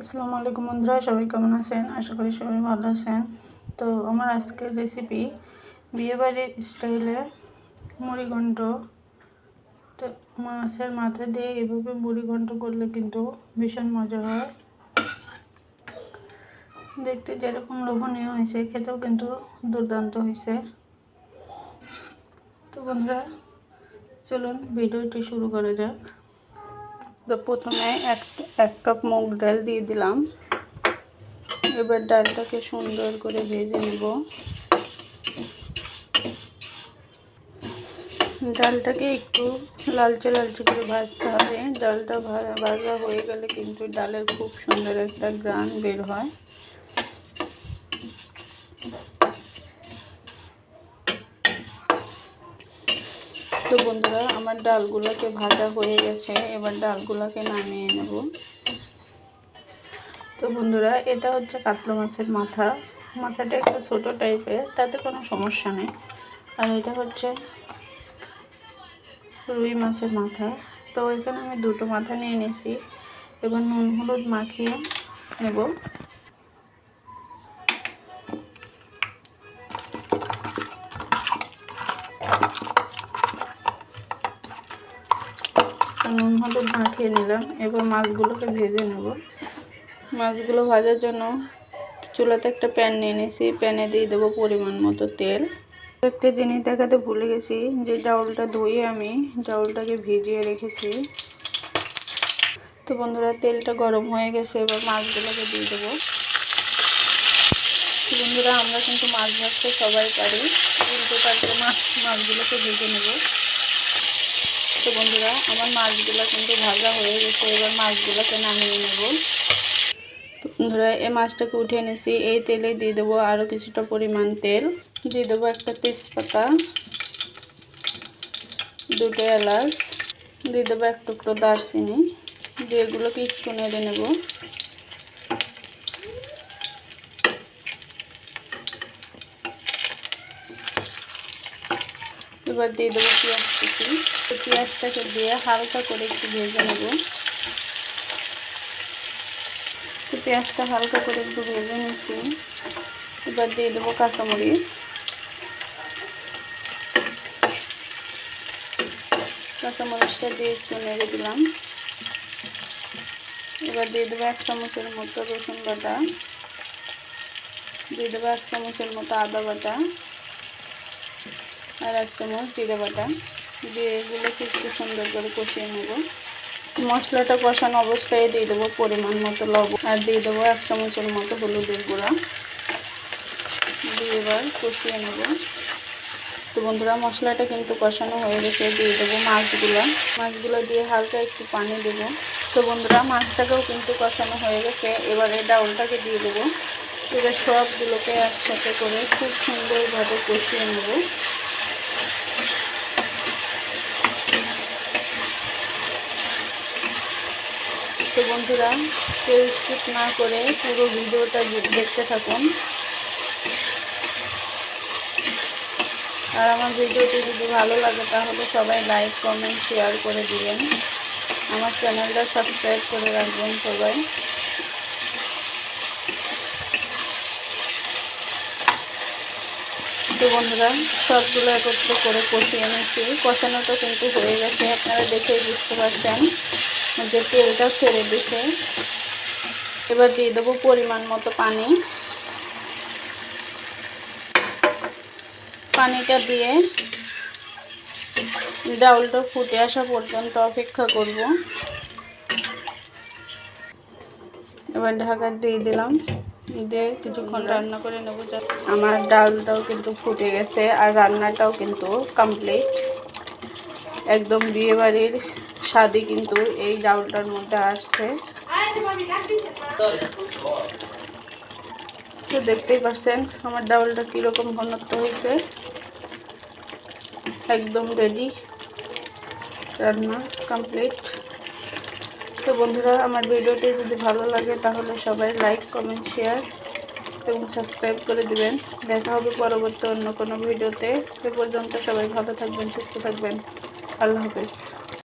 আসসালামু আলাইকুম বন্ধুরা, সবাই কেমন আছেন? আশা করি সবাই ভালো আছেন। তো আমার আজকের রেসিপি বিয়েবাড়ির স্টাইলে মুড়িঘণ্ট তো মাছের মাথা দিয়ে এভাবে মুড়িঘণ্ট করলে কিন্তু ভীষণ মজা হয়। দেখতে যেরকম লোভনীয় হয়েছে, খেতেও কিন্তু দুর্দান্ত হয়েছে। তো বন্ধুরা, চলুন ভিডিওটি শুরু করা যাক। তো প্রথমে এক এক কাপ মুগ ডাল দিয়ে দিলাম। এবার ডালটাকে সুন্দর করে ভেজে নেব। ডালটাকে একটু লালচে লালচে করে ভাজতে হবে। ডালটা ভাজা হয়ে গেলে কিন্তু ডালের খুব সুন্দর একটা গ্রান বের হয়। তো বন্ধুরা, আমার ডালগুলোকে ভাজা হয়ে গেছে। এবার ডালগুলোকে নামিয়ে নেব। তো বন্ধুরা, এটা হচ্ছে কাতলা মাছের মাথা। মাথাটা একটু ছোটো টাইপের, তাতে কোনো সমস্যা নেই। আর এটা হচ্ছে রুই মাছের মাথা। তো এখানে আমি দুটো মাথা নিয়ে নিয়েছি। এবার নুন হলুদ মাখিয়ে নেব। নুন, হলুদ মাখিয়ে নিলাম। এবার মাছগুলোকে ভেজে নেব। মাছগুলো ভাজার জন্য চুলাতে একটা প্যান নিয়ে নিয়েছি। প্যানে দিয়ে দেবো পরিমাণ মতো তেল। একটা জিনিস দেখাতে ভুলে গেছি যে চাউলটা ধুয়ে আমি চাউলটাকে ভিজিয়ে রেখেছি। তো বন্ধুরা, তেলটা গরম হয়ে গেছে। এবার মাছগুলোকে দিয়ে দেবো। বন্ধুরা, আমরা কিন্তু মাছ ভাজতে সবাই পারি। কিন্তু তারপরে মাছ মাছগুলোকে ভেজে নেব। তো বন্ধুরা, আমার মাছগুলো কিন্তু ভাজা হয়ে গেছে, এবার মাছগুলোকে নামিয়ে নেব। তো বন্ধুরা, এই মাছটাকে উঠে নিয়েছি এই তেলে দিয়ে দেবো আরও কিছুটা পরিমাণ তেল। দিয়ে দেবো একটা তেজপাতা, দুটো এলাচ, দিয়ে দেবো এক টুকরো দারচিনি, দিয়ে এগুলোকে একটু নেড়ে নেব। এবার দিয়ে দেবো পেঁয়াজ কুচি। পেঁয়াজটাকে দিয়ে হালকা করে একটু ভেজে নেব। তো পেঁয়াজটা হালকা করে একটু ভেজে নিয়েছি। এবার দিয়ে দেবো কাঁচামরিচ। কাঁচামরিচটা দিয়ে একটু নেড়ে দিলাম। এবার দিয়ে দেবো এক চামচের মতো রসুন বাটা। দিয়ে দেবো এক চামচের মতো আদা বাটা। আর এক চামচ জিরে বাটা। দিয়ে এগুলোকে একটু সুন্দর করে কষিয়ে নেব। মশলাটা কষানো অবস্থায় দিয়ে দেবো পরিমাণ মতো লবণ। আর দিয়ে দেবো এক চামচের মতো হলুদের গুঁড়া। দিয়ে এবার কষিয়ে নেব। তো বন্ধুরা, মশলাটা কিন্তু কষানো হয়ে গেছে। দিয়ে দেবো মাছগুলো। মাছগুলো দিয়ে হালকা একটু পানি দেব। তো বন্ধুরা, মাছটাকেও কিন্তু কষানো হয়ে গেছে। এবার ডাউলটাকে দিয়ে দেবো। এবার সবগুলোকে একসাথে করে খুব সুন্দরভাবে কষিয়ে নেব। তো বন্ধুরা, কেউ স্কিপ না করে পুরো ভিডিওটা দেখতে থাকুন। আর আমার ভিডিওটি যদি ভালো লাগে, তাহলে সবাই লাইক কমেন্ট শেয়ার করে দিবেন। আমার চ্যানেলটা সাবস্ক্রাইব করে রাখবেন সবাই। তো বন্ধুরা, সবগুলো একত্র করে কষিয়ে নিচ্ছি। কষানোটা কিন্তু হয়ে গেছে, আপনারা দেখেই বুঝতে পারছেন। যে তেলটা ছেড়ে দিছে। এবার দিয়ে দেবো পরিমাণ মতো পানি। পানিটা দিয়ে ডাউলটা ফুটে আসা পর্যন্ত অপেক্ষা করব। এবার ঢাকা দিয়ে দিলাম। দিয়ে কিছুক্ষণ রান্না করে নেব। আমার ডাউলটাও কিন্তু ফুটে গেছে আর রান্নাটাও কিন্তু কমপ্লিট একদম বিয়েবাড়ির স্বাদই কিন্তু এই ডাউলটার মধ্যে আসছে। তো দেখতেই পাচ্ছেন আমার ডাউলটা কীরকম ঘনত্ব হয়েছে। একদম রেডি রান্না কমপ্লিট তো বন্ধুরা, আমার ভিডিওটি যদি ভালো লাগে তাহলে সবাই লাইক কমেন্ট শেয়ার এবং সাবস্ক্রাইব করে দিবেন। দেখা হবে পরবর্তী অন্য কোনো ভিডিওতে। এ পর্যন্ত সবাই ভালো থাকবেন, সুস্থ থাকবেন। আল্লাহ হাফিজ।